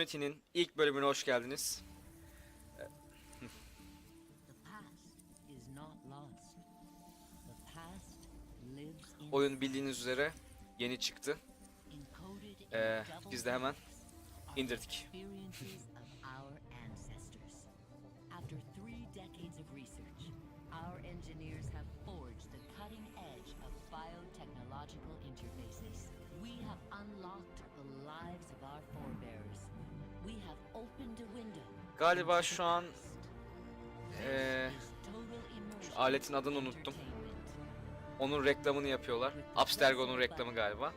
Unity'nin ilk bölümüne hoş geldiniz. Oyun bildiğiniz üzere yeni çıktı. Ee, biz de hemen indirdik. Galiba şu an immersion şu aletin adını unuttum. Onun reklamını yapıyorlar. Abstergo'nun reklamı galiba.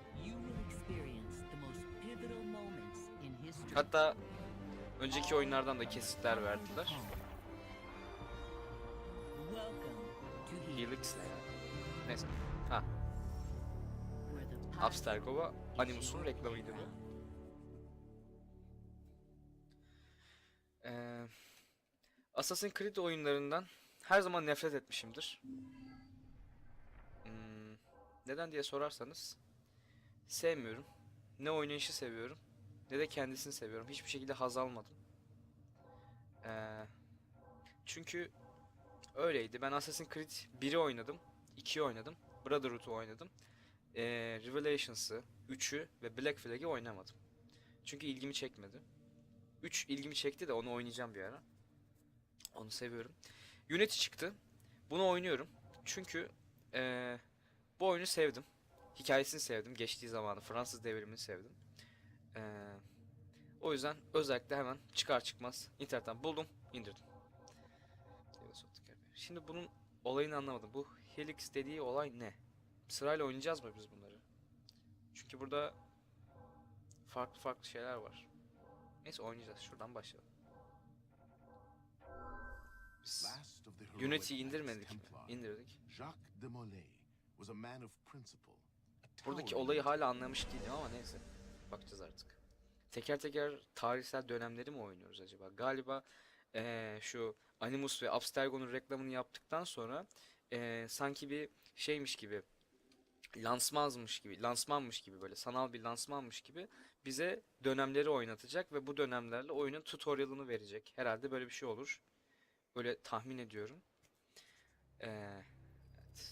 Hatta önceki oyunlardan da kesitler verdiler. Helix ne? Neyse. Ha, Abstergo Animus'un reklamıydı bu. Ee, Assassin's Creed oyunlarından her zaman nefret etmişimdir. Hmm, neden diye sorarsanız sevmiyorum. Ne oynayışı seviyorum ne de kendisini seviyorum. Hiçbir şekilde haz almadım. Ee, çünkü öyleydi. Ben Assassin's Creed 1'i oynadım, 2'yi oynadım, Brotherhood'u oynadım. Ee, Revelations'ı, 3'ü ve Black Flag'i oynamadım. Çünkü ilgimi çekmedi. 3 ilgimi çekti de onu oynayacağım bir ara. Onu seviyorum. Unity çıktı. Bunu oynuyorum. Çünkü eee, bu oyunu sevdim. Hikayesini sevdim. Geçtiği zamanı Fransız devrimini sevdim. Eee, o yüzden özellikle hemen çıkar çıkmaz internetten buldum, indirdim. Şimdi bunun olayını anlamadım. Bu Helix dediği olay ne? Sırayla oynayacağız mı biz bunları? Çünkü burada farklı farklı şeyler var. Neyse oynayacağız. Şuradan başlayalım. Biz Last of the heroic Unity Knights indirmedik mi? İndirdik. Jacques de Molay was a man of principle. Buradaki olayı hala anlamış değilim ama neyse. Bakacağız artık. Teker teker tarihsel dönemleri mi oynuyoruz acaba? Galiba eee, şu Animus ve Abstergo'nun reklamını yaptıktan sonra eee, sanki bir şeymiş gibi lansmanmış gibi, lansmanmış gibi böyle sanal bir lansmanmış gibi bize dönemleri oynatacak ve bu dönemlerle oyunun tutorial'ını verecek. Herhalde böyle bir şey olur. Böyle tahmin ediyorum. Eee, evet.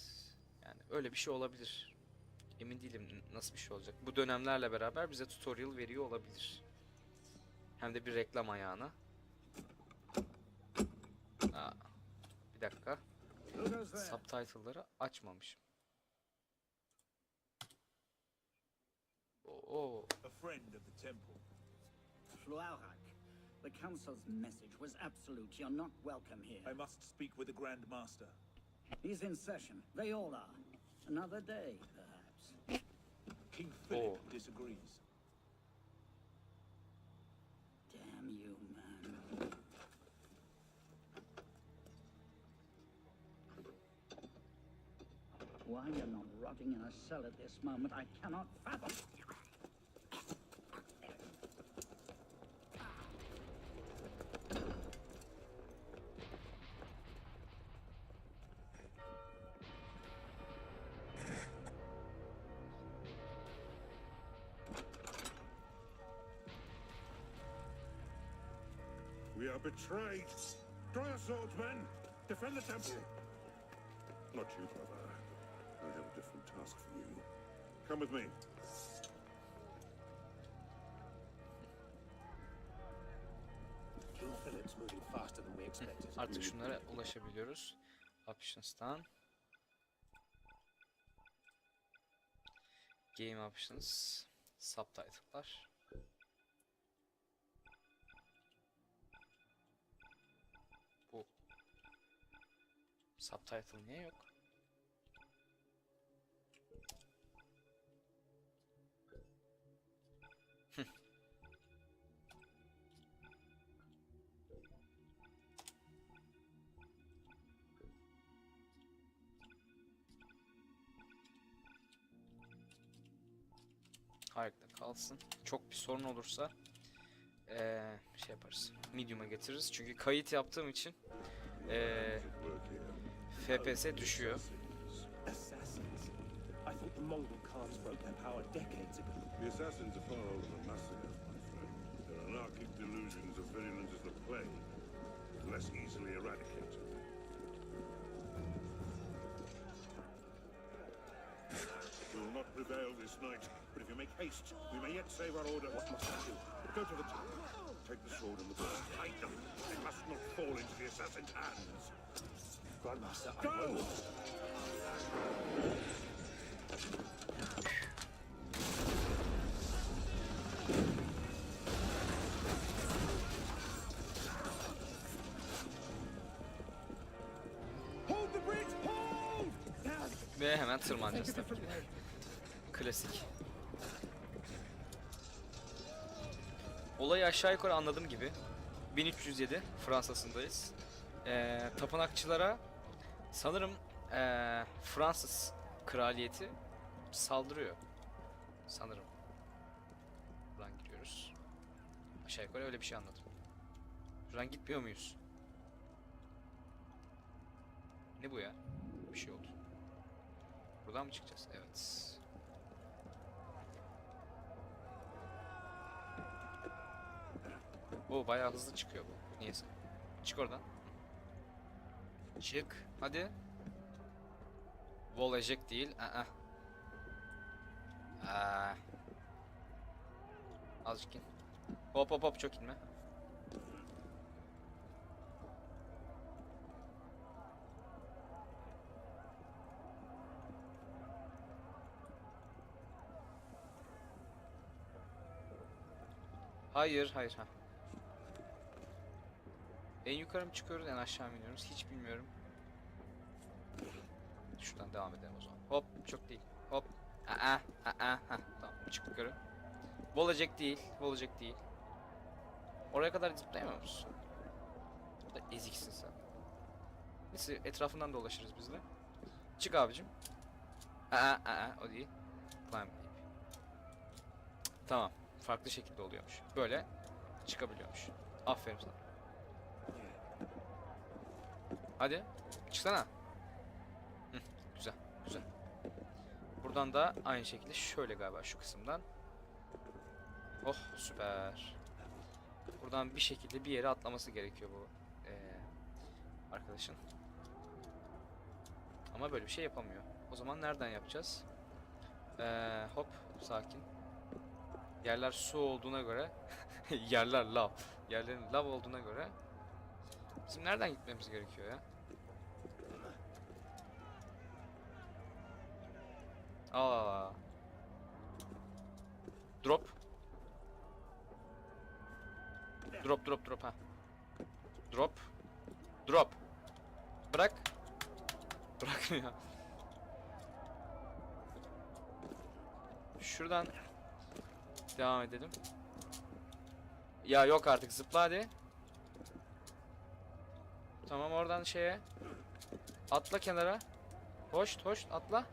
Yani öyle bir şey olabilir. Emin değilim nasıl bir şey olacak. Bu dönemlerle beraber bize tutorial veriyor olabilir. Hem de bir reklam ayağına. Aa, bir dakika. Subtitle'ları açmamışım. Oo, a friend of the temple. Fluarak, the Council's message was absolute. You're not welcome here. I must speak with the Grand Master. He's in session. They all are. Another day, perhaps. King Philip Oh. disagrees. Damn you, man. Why you're not rotting in a cell at this moment, I cannot fathom. Betrayed. Draw your swords, men. Defend the temple. Not you, brother. I have a different task for you. Come with me. King Philip's moving faster than we expected. artık şunlara ulaşabiliyoruz. Options'tan. Game Options. Subtitle'lar. Bu Subtitle niye yok? Hıh. Harika kalsın. Çok bir sorun olursa eee şey yaparız. Medium'a getiririz. Çünkü kayıt yaptığım için here. FPS düşüyor. Assassins. I thought the Mongol Khans broke their power decades ago. The assassins are far older than Massacre, my friend. They're an Monarchic delusions are virulent as the plague, less easily eradicated. We will not prevail this night, but if you make haste, we may yet save our order. What must I do? Go to the tower. Take the sword and the bow. Hide them. They must not fall into the assassin's hands. Grandmaster, I Go! Hold! Ve hemen tırmanacağız tabii ki. Klasik. Olayı aşağı yukarı anladığım gibi 1307 Fransa'sındayız. Ee, tapınakçılara sanırım ee, Fransız kraliyeti saldırıyor. Sanırım. Buradan giriyoruz. Aşağı yukarı öyle bir şey anladım. Buradan gitmiyor muyuz? Ne bu ya? Bir şey oldu. Buradan mı çıkacağız? Evet. O bayağı hızlı çıkıyor bu. Niyeyse. Çık oradan. Çık. Hadi. Wall eject değil. Aa. Aa. Azıcık in. Hop hop hop çok inme. Hayır, hayır ha. En yukarı mı çıkıyoruz, en aşağı mı iniyoruz? Hiç bilmiyorum. Şuradan devam edelim o zaman. Hop, çok değil. Hop. Aa, aa, ha. Tamam, çık yukarı. Volacak değil, volacak değil. Oraya kadar zıplayamıyor musun? Da eziksin sen. Neyse, etrafından dolaşırız biz de. Çık abicim. Aa, aa, o değil. Climb. Tamam. Farklı şekilde oluyormuş. Böyle çıkabiliyormuş. Aferin sana. Hadi. Çıksana. Hı, güzel. Güzel. Buradan da aynı şekilde şöyle galiba şu kısımdan. Oh süper. Buradan bir şekilde bir yere atlaması gerekiyor bu eee, arkadaşın. Ama böyle bir şey yapamıyor. O zaman nereden yapacağız? Eee, hop sakin. Yerler su olduğuna göre yerler lav. Yerlerin lav olduğuna göre bizim nereden gitmemiz gerekiyor ya? Aa. Drop. Drop drop drop ha. Drop. Drop. Bırak. Bırakmıyor. Şuradan Devam edelim. Ya yok artık zıpla hadi. Tamam oradan şeye. Atla kenara. Hoş hoş atla.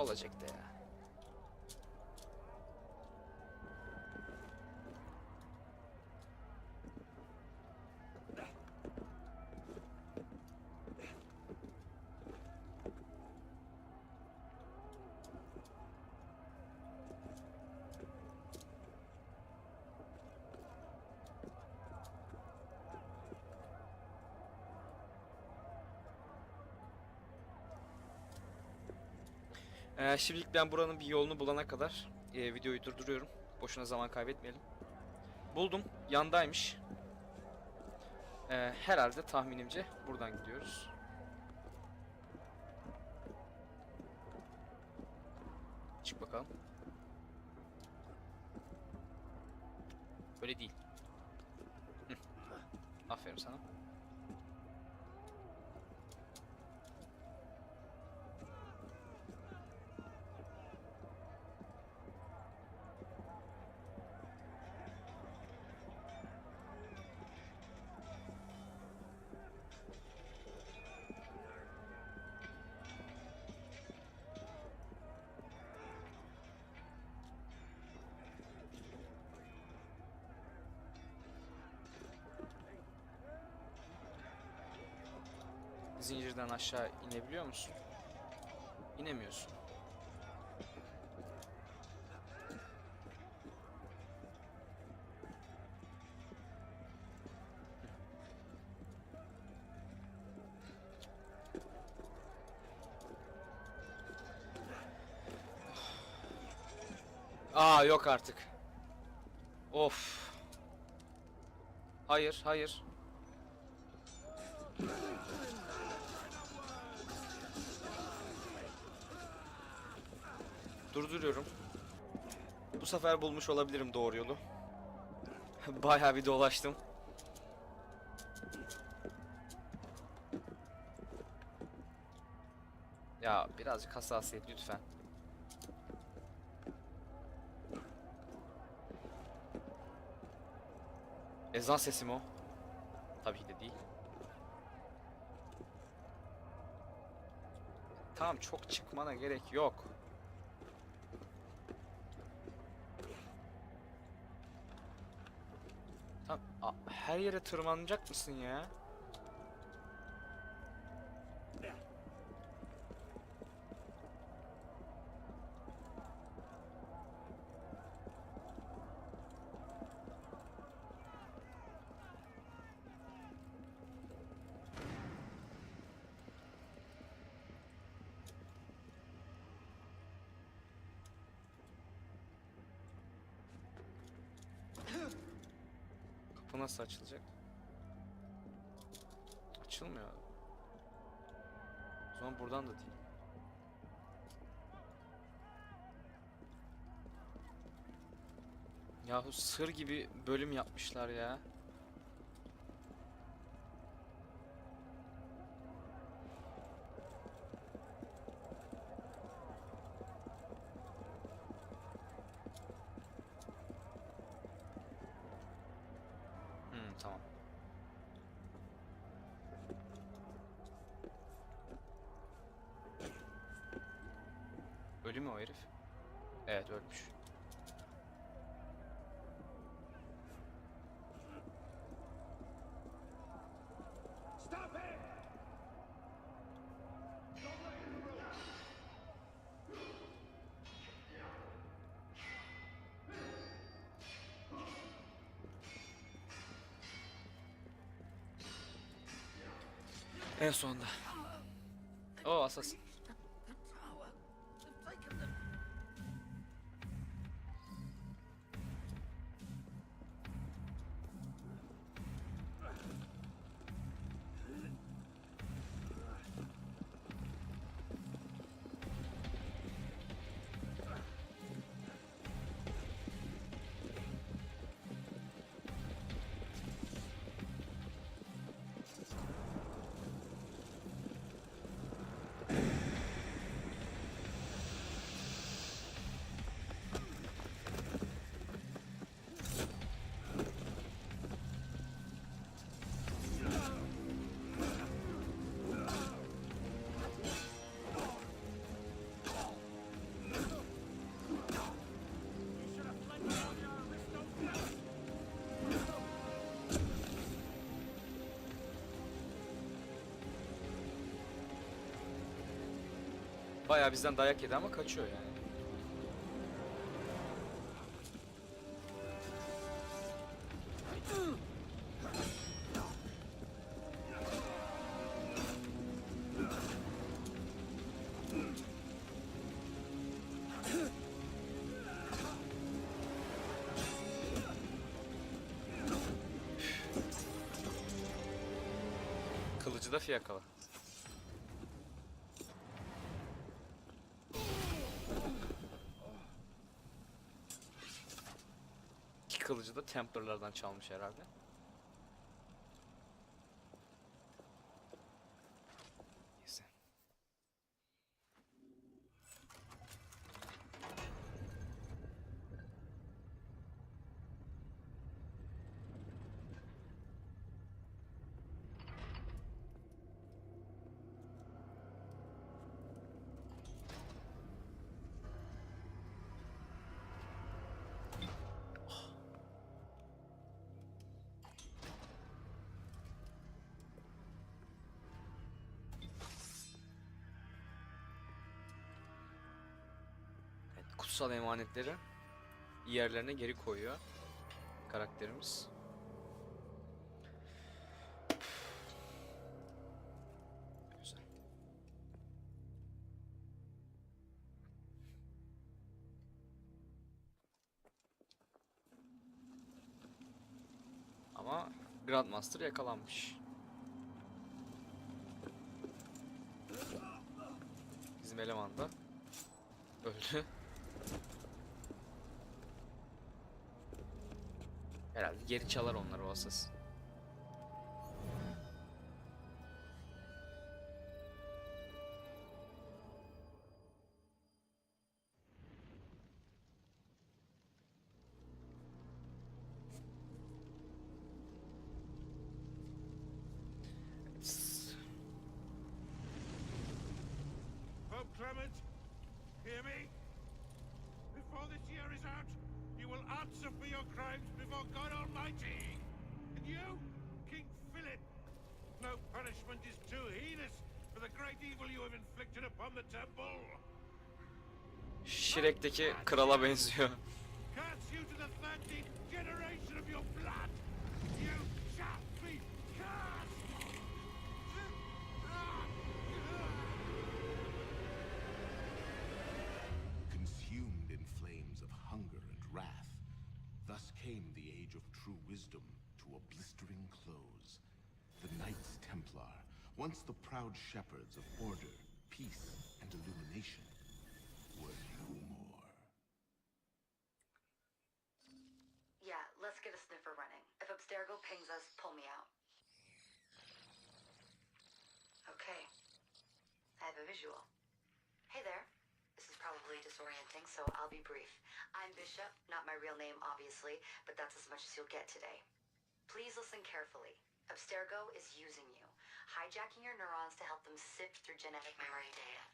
Olacak da ya. Ee, şimdilik ben buranın bir yolunu bulana kadar e, videoyu durduruyorum. Boşuna zaman kaybetmeyelim. Buldum. Yandaymış. Ee, herhalde tahminimce buradan gidiyoruz. Çık bakalım. Böyle değil. Aferin sana. zincirden aşağı inebiliyor musun? İnemiyorsun. Aa yok artık. Of. Hayır, hayır. Durduruyorum. Bu sefer bulmuş olabilirim doğru yolu. Bayağı bir dolaştım. Ya birazcık hassasiyet lütfen. Ezan sesi mi o? Tabii ki de değil. Tamam çok çıkmana gerek yok. Tamam a- her yere tırmanacak mısın ya? Nasıl açılacak? Açılmıyor. O zaman buradan da değil. Yahu sır gibi bölüm yapmışlar ya. Hmm, tamam. Ölü mü o herif? Evet ölmüş. En sonunda. O asas. Bayağı bizden dayak yedi ama kaçıyor yani. Kılıcı da fiyakalı. Templar'lardan çalmış herhalde. kutsal emanetleri yerlerine geri koyuyor karakterimiz. Ama Grandmaster yakalanmış. Bizim eleman da öldü. Herhalde geri çalar onlar o asas. Shall be cursed. Consumed in flames of hunger and wrath, thus came the age of true wisdom to a blistering close. The Knights Templar, once the proud shepherds of order, peace, and illumination, were no more. Yeah, let's get a sniffer Abstergo pings us, pull me out. Okay. I have a visual. Hey there. This is probably disorienting, so I'll be brief. I'm Bishop, not my real name, obviously, but that's as much as you'll get today. Please listen carefully. Abstergo is using you, hijacking your neurons to help them sift through genetic memory data.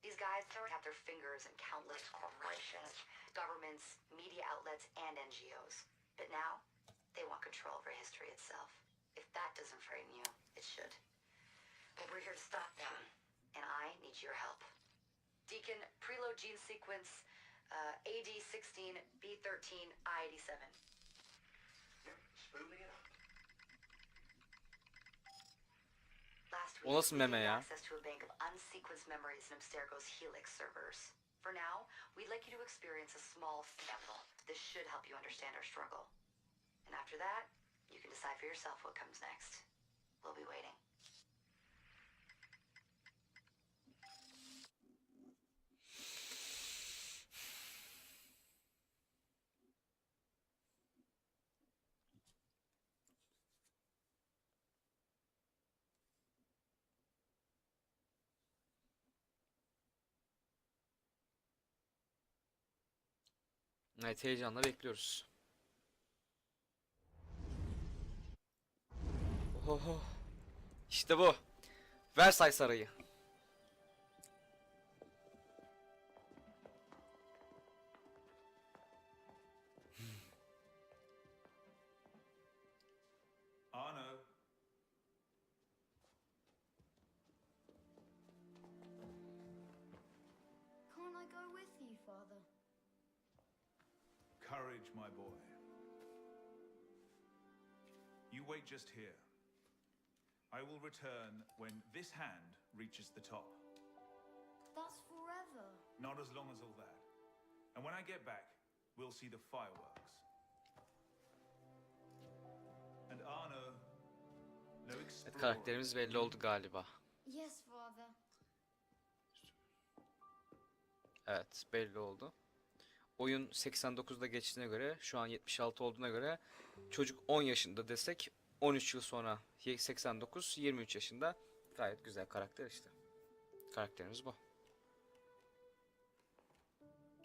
These guys have their fingers in countless corporations, governments, media outlets, and NGOs. But now, they want control over history itself. If that doesn't frighten you, it should. But we're here to stop them, and I need your help. Deacon, preload gene sequence uh, AD16, B13, I87. Spooling it up. Last week, nasıl we meme gained ya? access to a bank of unsequenced memories in Abstergo's Helix servers. For now, we'd like you to experience a small sample. This should help you understand our struggle. And after that, you can decide for yourself what comes next. We'll be waiting. Evet heyecanla bekliyoruz. Oho. İşte bu. Versailles Sarayı. Arno, Can't I go with you, Father? courage, my boy. You wait just here. I will return when this hand reaches the top. That's forever. Not as long as all that. And when I get back, we'll see the fireworks. And Arno, no Evet, explorer. karakterimiz belli oldu galiba. Yes, Father. Evet belli oldu. Oyun 89'da geçtiğine göre şu an 76 olduğuna göre çocuk 10 yaşında desek 13 yıl sonra 89 23 yaşında gayet güzel karakter işte. Karakterimiz bu.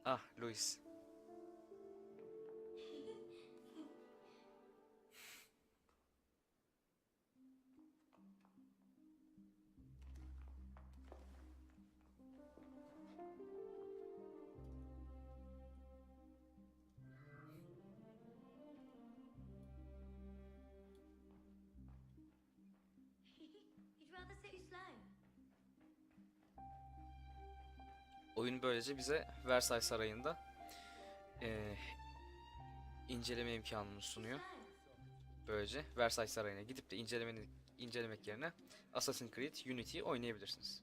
Ah Louis. Oyun böylece bize Versailles Sarayı'nda eee, inceleme imkanını sunuyor. Böylece Versailles Sarayı'na gidip de incelemeni, incelemek yerine Assassin's Creed Unity oynayabilirsiniz.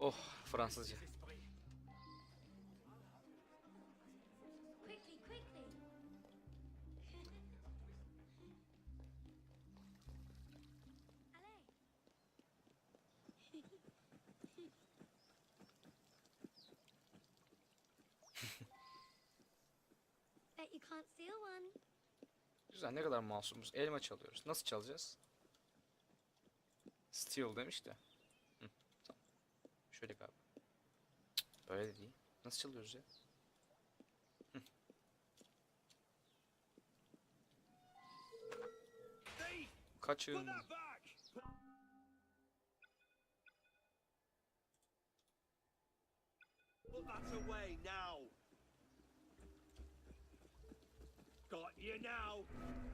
Oh Fransızca. You can't steal one. Güzel ne kadar masumuz. Elma çalıyoruz. Nasıl çalacağız? Steal demiş de. Hı, tamam. Şöyle galiba. Cık, Böyle de değil. Nasıl çalıyoruz ya? Hı. Kaçın. Put that away now. You now.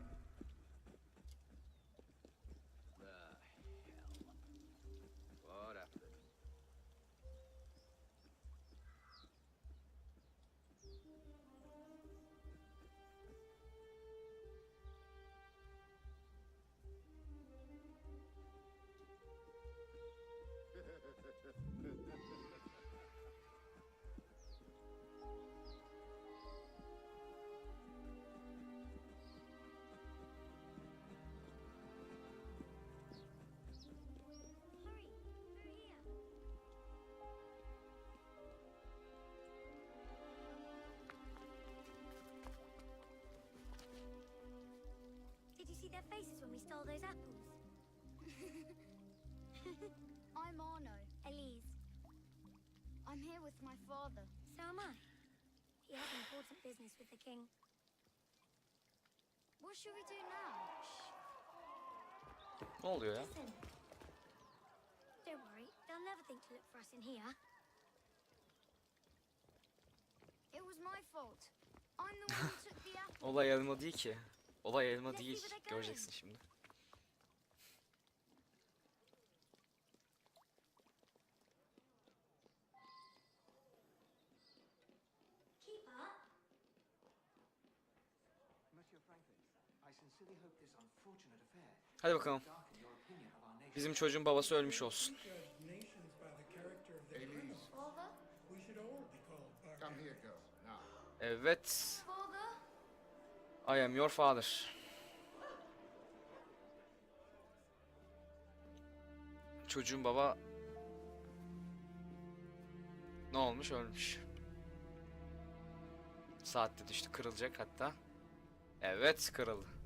Faces when we stole those apples? I'm Arno. Elise. I'm here with my father. So am I. He has important business with the king. What should we do now? Ne oluyor ya? Listen. Don't worry, they'll never think to look for us in here. It was my fault. I'm the one who took the apple. Olay elma değil ki. Olay elma değil. Göreceksin şimdi. Hadi bakalım. Bizim çocuğun babası ölmüş olsun. Evet. I am your father. Çocuğun baba ne olmuş ölmüş. Saatte düştü kırılacak hatta. Evet kırıldı.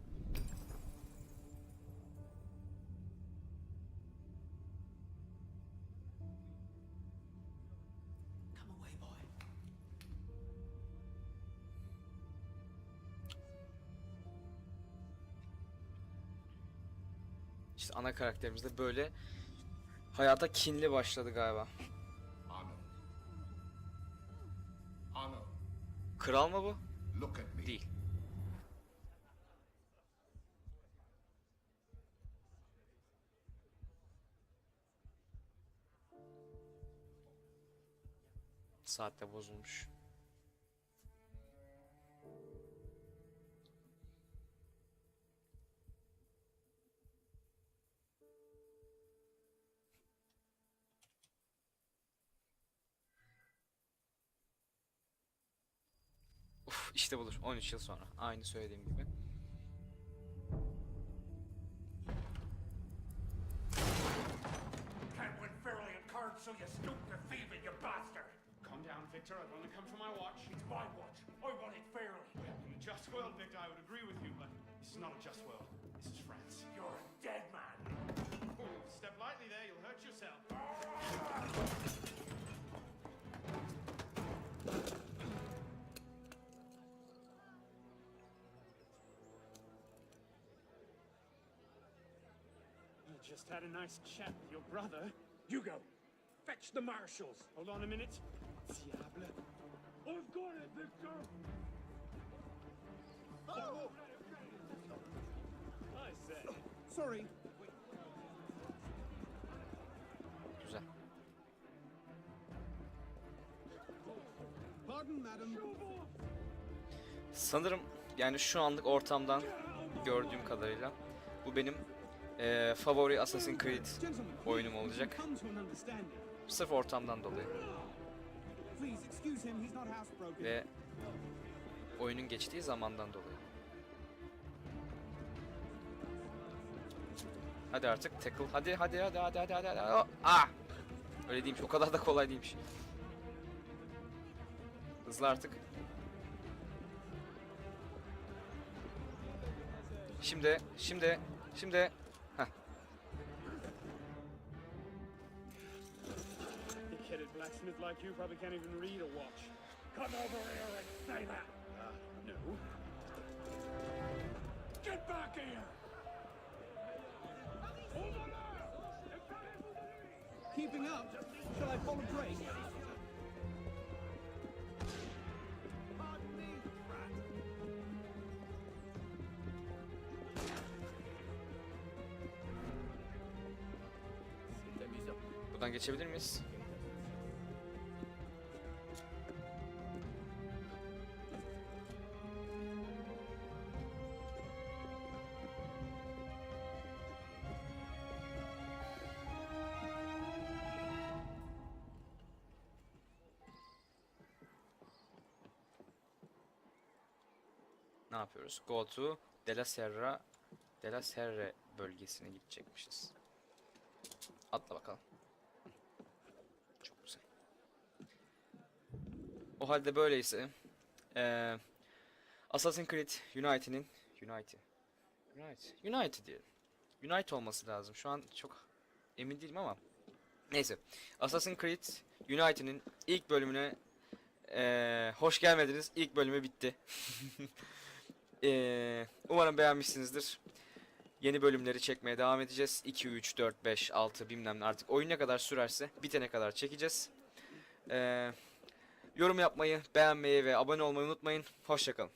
Ana karakterimiz de böyle hayata kinli başladı galiba. Kral mı bu? Değil. Saatte bozulmuş. İşte budur 13 yıl sonra aynı söylediğim gibi. Can't win fairly at cards, so you stoop to thieving, you bastard! Calm down, Victor. I've only come for my watch. It's my watch. I want it fairly. In a just world, Victor, I would agree with you, but this is not a just world. This is France. You're a dead man. Just had a nice chat with your brother. Hugo, fetch the marshals. Hold on a minute. Diable. I've got it, Victor. Oh. I say. Sorry. Güzel. Pardon, madam. Sanırım yani şu anlık ortamdan gördüğüm kadarıyla bu benim eee, favori Assassin's Creed oyunum olacak. Sırf ortamdan dolayı ve oyunun geçtiği zamandan dolayı. Hadi artık tackle. Hadi hadi hadi hadi hadi hadi. hadi. Oh, Ah! Öyle değilmiş. O kadar da kolay değilmiş. Hızlı artık. Şimdi, şimdi, şimdi. Blacksmith like you probably can't even read or watch. Come over here and say that. Uh, no. Get back here! Keeping up? Shall I pull a break? Buradan geçebilir miyiz? Ne yapıyoruz? Go to De La Serra De La Serre bölgesine gidecekmişiz. Atla bakalım. Çok güzel. O halde böyleyse eee Assassin's Creed Unity'nin Unity Unity Unity diyelim. Unite olması lazım. Şu an çok emin değilim ama neyse. Assassin's Creed Unity'nin ilk bölümüne eee, hoş gelmediniz. İlk bölümü bitti. Eee, umarım beğenmişsinizdir. Yeni bölümleri çekmeye devam edeceğiz. 2, 3, 4, 5, 6 bilmem ne artık oyun ne kadar sürerse bitene kadar çekeceğiz. Ee, yorum yapmayı, beğenmeyi ve abone olmayı unutmayın. Hoşçakalın.